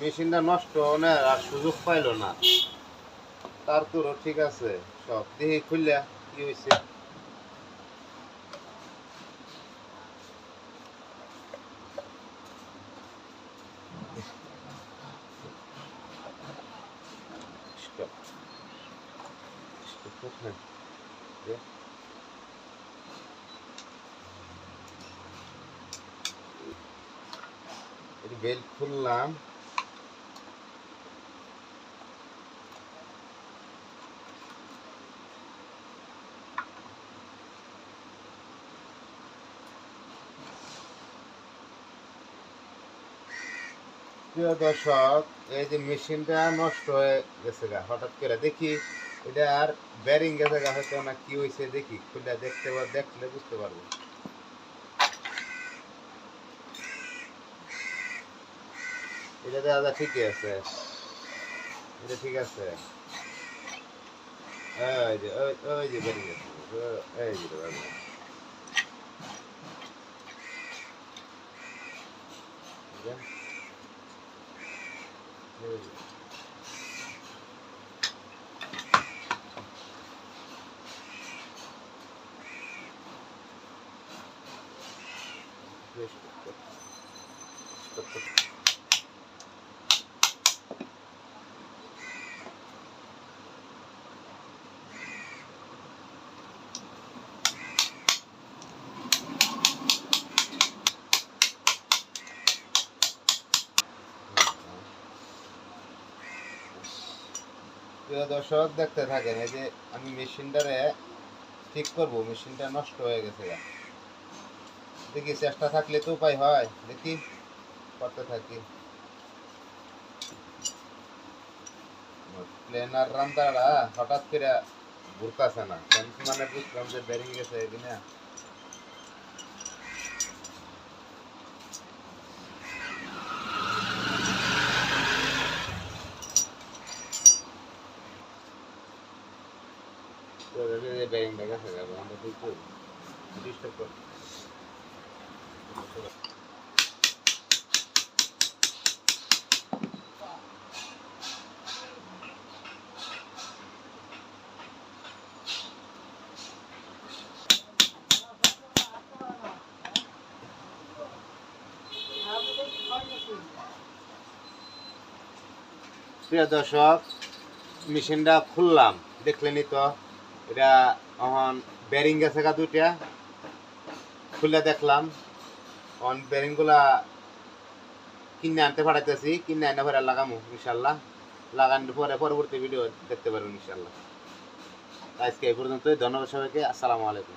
মেশিনটা নষ্ট না, আর সুযোগ পাইলো না। তার ঠিক আছে, সব দেখি খুললা কি হয়েছে Stop. বেল্ট খুললাম। দর্শক, এই যে মেশিনটা নষ্ট হয়ে গেছে গা, হঠাৎ করে দেখি এটা আর ব্যারিং গেছে গা, হয়তো না কি হয়েছে, দেখি খুলে দেখতে দেখলে বুঝতে পারব। এটা দাদা ঠিকই আছে এটা ঠিক আছে এই যে ওই ওই যে বেরিয়ে গেছে ও- এই যে দাদা বুঝলেন? এই দর্শক, দেখতে থাকেন, এই যে আমি মেশিনটারে ঠিক মেশিনটা নষ্ট হয়ে গেছে দেখি, চেষ্টা থাকলে তো উপায় হয়। দেখি, করতে থাকি। প্লেনার রান্দাটা হঠাৎ করে ঘুরতেছে না। মানে বুঝলাম যে গেছে কিনা বেরিংটা গেছে গা আমরা ঠিক করব ডিস্টার্ব কর প্রিয় দর্শক মেশিনটা খুললাম। দেখলেনি তো। এটা এখন ব্যারিং গেছে গা দুইটা। খুলে দেখলাম। অন ব্যারিংগুলা কিনে আনতে পাঠাইতেছি, কিনে আনতে পারে লাগামু ইনশাল্লাহ লাগানোর পরে পরবর্তী ভিডিও দেখতে পারবেন ইনশাল্লাহ আজকে এই পর্যন্তই, ধন্যবাদ সবাইকে, আসসালামু আলাইকুম।